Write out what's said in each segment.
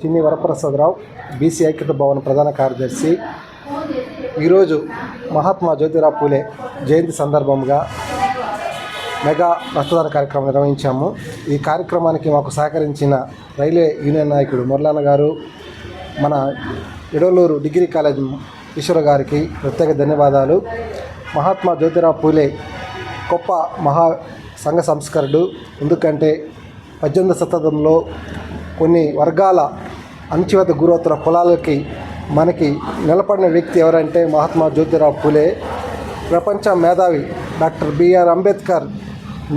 చిన్ని వరప్రసాదరావు బీసీ ఐక్యత భవన్ ప్రధాన కార్యదర్శి. ఈరోజు మహాత్మా జ్యోతిరావు పూలే జయంతి సందర్భంగా మెగా రక్తదాన కార్యక్రమం నిర్వహించాము. ఈ కార్యక్రమానికి మాకు సహకరించిన రైల్వే యూనియన్ నాయకుడు మురళన్న గారు మన ఎడోలూరు డిగ్రీ కాలేజ్ ఈశ్వర గారికి ప్రత్యేక ధన్యవాదాలు. మహాత్మా జ్యోతిరావు పూలే గొప్ప మహా సంఘ సంస్కరుడు. ఎందుకంటే పద్దెనిమిది శతాబ్దంలో కొన్ని వర్గాల అణచివేత గురవుతున్న కులాలకి మనకి నిలబడిన వ్యక్తి ఎవరంటే మహాత్మా జ్యోతిరావు పూలే. ప్రపంచ మేధావి డాక్టర్ బిఆర్ అంబేద్కర్.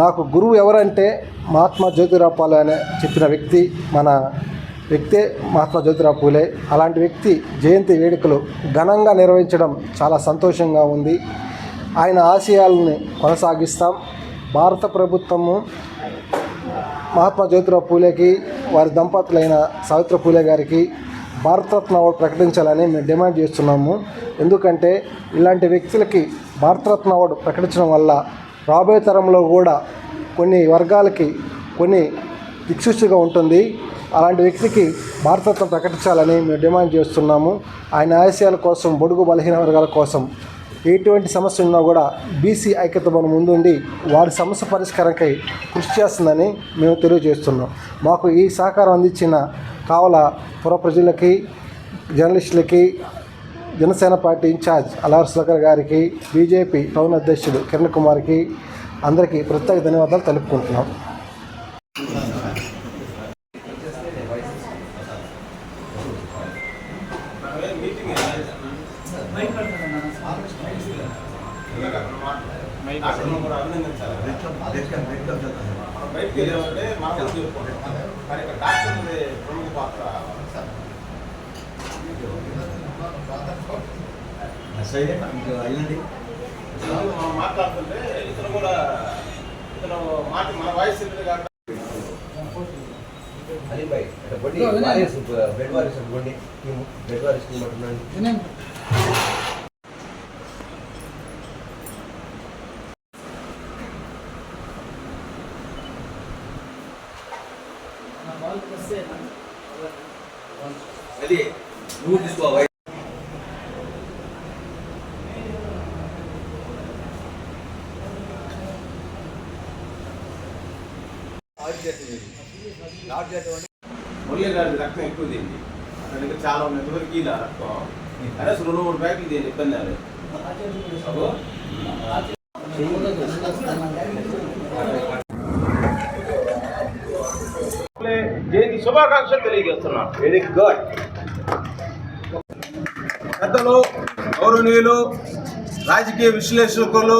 నాకు గురువు ఎవరంటే మహాత్మా జ్యోతిరావు పూలే అనే చెప్పిన వ్యక్తి మన వ్యక్తే మహాత్మా జ్యోతిరావు పూలే. అలాంటి వ్యక్తి జయంతి వేడుకలు ఘనంగా నిర్వహించడం చాలా సంతోషంగా ఉంది. ఆయన ఆశయాలని కొనసాగిస్తాం. భారత ప్రభుత్వము మహాత్మా జ్యోతిరావు పూలేకి వారి దంపతులైన సావిత్ర పూలే గారికి భారతరత్న అవార్డు ప్రకటించాలని మేము డిమాండ్ చేస్తున్నాము. ఎందుకంటే ఇలాంటి వ్యక్తులకి భారతరత్న అవార్డు ప్రకటించడం వల్ల రాబోయే తరంలో కూడా కొన్ని వర్గాలకి కొన్ని దిక్సూచిగా ఉంటుంది. అలాంటి వ్యక్తికి భారతత్వం ప్రకటించాలని మేము డిమాండ్ చేస్తున్నాము. ఆయన ఆశయాల కోసం బొడుగు బలహీన వర్గాల కోసం ఎటువంటి సమస్య ఉన్నా కూడా బీసీ ఐక్యత మన ముందుండి వారి సమస్య పరిష్కారంకై కృషి చేస్తుందని మేము తెలియజేస్తున్నాం. మాకు ఈ సహకారం అందించిన కావల పుర ప్రజలకి జర్నలిస్టులకి జనసేన పార్టీ ఇన్ఛార్జ్ అలార్ సుధాకర్ గారికి బీజేపీ టౌన్ అధ్యక్షుడు కిరణ్ కుమార్కి అందరికీ ప్రత్యేక ధన్యవాదాలు తెలుపుకుంటున్నాం. బయటికి వెళ్ళామంటే మనం చెప్పుకుంటాం మరి ఇక్కడ డాక్టర్ ప్రముఖ పాత్ర. ఇతను మనం మాట్లాడుతుంటే ఇతను కూడా ఇతను మాట మన voice ఇంటి కాక అలీబాయ్ అంటే బొడ్డి warriors bed warriors బొడ్డి team bed warriors team అంటున్నాను అది నువ్వు తీసుకోవాలి మురళి గారి రక్తం ఎక్కువ తింది ఇంకా చాలా ఉన్నాయి. ఎంతవరకు ఇలా రక్తం అరే అసలు రెండు మూడు ప్యాకెట్లు తింది ఇబ్బంది అబ్బో. జయంతి శుభాకాంక్షలు తెలియజేస్తున్నాను. వెరీ గుడ్ పెద్దలు గౌరవనీయులు రాజకీయ విశ్లేషకులు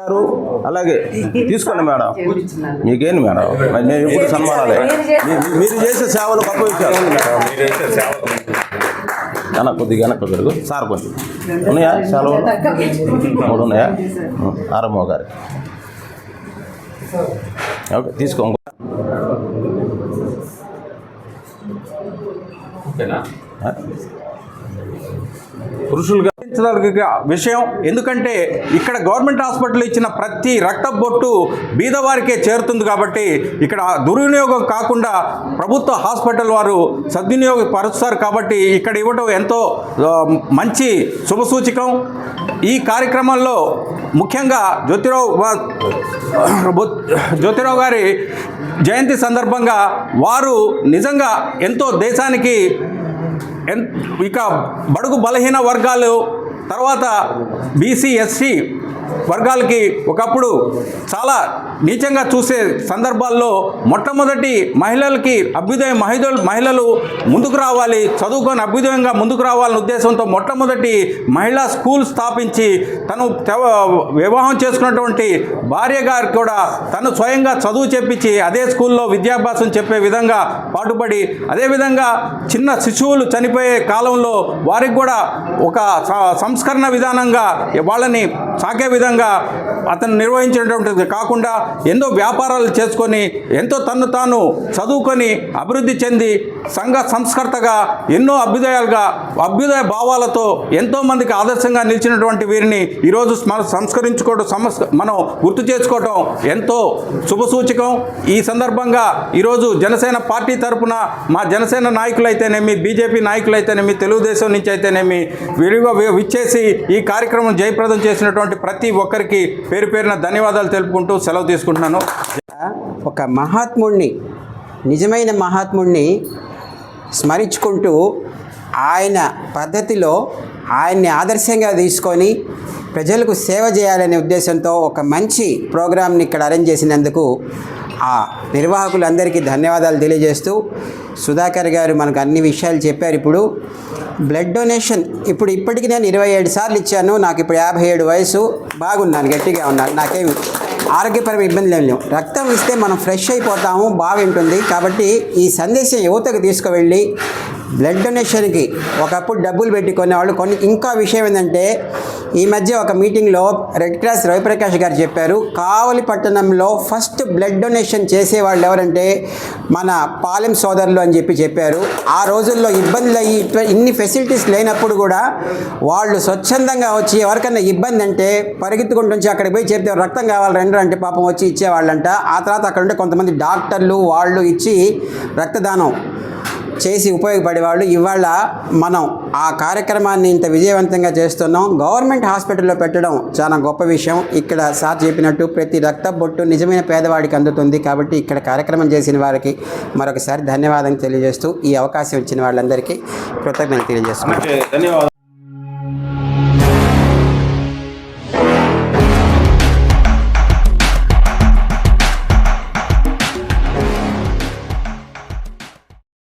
గారు అలాగే తీసుకోండి మేడం. మీకేంటి మేడం? నేను ఎప్పుడు సన్మానాలే. మీరు చేసే సేవలు గొప్ప విషయాలు. మీరు చేసే సేవలు. వెనక కొద్దిగా వెనక పెరుగు సార్ కొంచెం. ఉన్నాయా? సెలవులు మూడు ఉన్నాయా? ఆరమ్మో గారు. ఓకే తీసుకో. ఇంకో. పురుషులుగా విషయం. ఎందుకంటే ఇక్కడ గవర్నమెంట్ హాస్పిటల్ ఇచ్చిన ప్రతి రక్త బొట్టు బీదవారికే చేరుతుంది కాబట్టి ఇక్కడ దుర్వినియోగం కాకుండా ప్రభుత్వ హాస్పిటల్ వారు సద్వినియోగపరుస్తారు కాబట్టి ఇక్కడ ఇవ్వడం ఎంతో మంచి శుభసూచకం ఈ కార్యక్రమంలో ముఖ్యంగా జ్యోతిరావు జ్యోతిరావు గారి జయంతి సందర్భంగా వారు నిజంగా ఎంతో దేశానికి ఇక బడుగు బలహీన వర్గాలు తర్వాత బీసీ ఎస్సీ వర్గాలకి ఒకప్పుడు చాలా నీచంగా చూసే సందర్భాల్లో మొట్టమొదటి మహిళలకి అభ్యుదయం మహిళలు మహిళలు ముందుకు రావాలి చదువుకొని అభ్యుదయంగా ముందుకు రావాలనే ఉద్దేశంతో మొట్టమొదటి మహిళా స్కూల్ స్థాపించి తను వివాహం చేసుకున్నటువంటి భార్య గారికి కూడా తను స్వయంగా చదువు చెప్పించి అదే స్కూల్లో విద్యాభ్యాసం చెప్పే విధంగా పాటుపడి అదేవిధంగా చిన్న శిశువులు చనిపోయే కాలంలో వారికి కూడా ఒక సంస్కరణ విధానంగా వాళ్ళని సాకే విధంగా అతను నిర్వహించినటువంటిది కాకుండా ఎన్నో వ్యాపారాలు చేసుకొని ఎంతో తను తాను చదువుకొని అభివృద్ధి చెంది సంఘ సంస్కర్తగా ఎన్నో అభ్యుదయాలుగా అభ్యుదయ భావాలతో ఎంతోమందికి ఆదర్శంగా నిలిచినటువంటి వీరిని ఈరోజు మనం సంస్కరించుకోవడం సమస్ మనం గుర్తు చేసుకోవటం ఎంతో శుభసూచకం ఈ సందర్భంగా ఈరోజు జనసేన పార్టీ తరపున మా జనసేన నాయకులైతేనేమి బీజేపీ నాయకులైతేనేమి తెలుగుదేశం నుంచి అయితేనేమి విరిగా వి- విచ్చేసి ఈ కార్యక్రమం జయప్రదం చేసినటువంటి ప్రతి ప్రతి ఒక్కరికి పేరు పేరున ధన్యవాదాలు తెలుపుకుంటూ సెలవు తీసుకుంటున్నాను. ఒక మహాత్ముడిని నిజమైన మహాత్ముడిని స్మరించుకుంటూ ఆయన పద్ధతిలో ఆయన్ని ఆదర్శంగా తీసుకొని ప్రజలకు సేవ చేయాలనే ఉద్దేశంతో ఒక మంచి ప్రోగ్రామ్ని ఇక్కడ అరేంజ్ చేసినందుకు ఆ నిర్వాహకులందరికీ ధన్యవాదాలు తెలియజేస్తూ సుధాకర్ గారు మనకు అన్ని విషయాలు చెప్పారు ఇప్పుడు. బ్లడ్ డొనేషన్ ఇప్పుడు ఇప్పటికి నేను ఇరవై ఏడు సార్లు ఇచ్చాను. నాకు ఇప్పుడు యాభై ఏడు వయసు. బాగున్నాను గట్టిగా ఉన్నాను. నాకేమి ఆరోగ్యపరమైన ఇబ్బందులు లేవు. రక్తం ఇస్తే మనం ఫ్రెష్ అయిపోతాము బాగుంటుంది. కాబట్టి ఈ సందేశం యువతకు తీసుకువెళ్ళి బ్లడ్ డొనేషన్కి ఒకప్పుడు డబ్బులు పెట్టి కొనేవాళ్ళు కొన్ని ఇంకా విషయం ఏంటంటే ఈ మధ్య ఒక మీటింగ్లో రెడ్ క్రాస్ రవిప్రకాష్ గారు చెప్పారు కావలి పట్టణంలో ఫస్ట్ బ్లడ్ డొనేషన్ చేసేవాళ్ళు ఎవరంటే మన పాలెం సోదరులు అని చెప్పి చెప్పారు. ఆ రోజుల్లో ఇబ్బందులు అయ్యి ఇన్ని ఫెసిలిటీస్ లేనప్పుడు కూడా వాళ్ళు స్వచ్ఛందంగా వచ్చి ఎవరికైనా ఇబ్బంది అంటే పరిగెత్తుకుంటూ నుంచి అక్కడికి పోయి చెప్తే రక్తం కావాలి రెండు అంటే పాపం వచ్చి ఇచ్చేవాళ్ళంట. ఆ తర్వాత అక్కడ ఉంటే కొంతమంది డాక్టర్లు వాళ్ళు ఇచ్చి రక్తదానం చేసి ఉపయోగపడేవాళ్ళు. ఇవాళ మనం ఆ కార్యక్రమాన్ని ఇంత విజయవంతంగా చేస్తున్నాం. గవర్నమెంట్ హాస్పిటల్లో పెట్టడం చాలా గొప్ప విషయం. ఇక్కడ సార్ చెప్పినట్టు ప్రతి రక్త బొట్టు నిజమైన పేదవాడికి అందుతుంది కాబట్టి ఇక్కడ కార్యక్రమం చేసిన వారికి మరొకసారి ధన్యవాదం తెలియజేస్తూ ఈ అవకాశం ఇచ్చిన వాళ్ళందరికీ కృతజ్ఞతలు తెలియజేస్తున్నాను. ధన్యవాదాలు.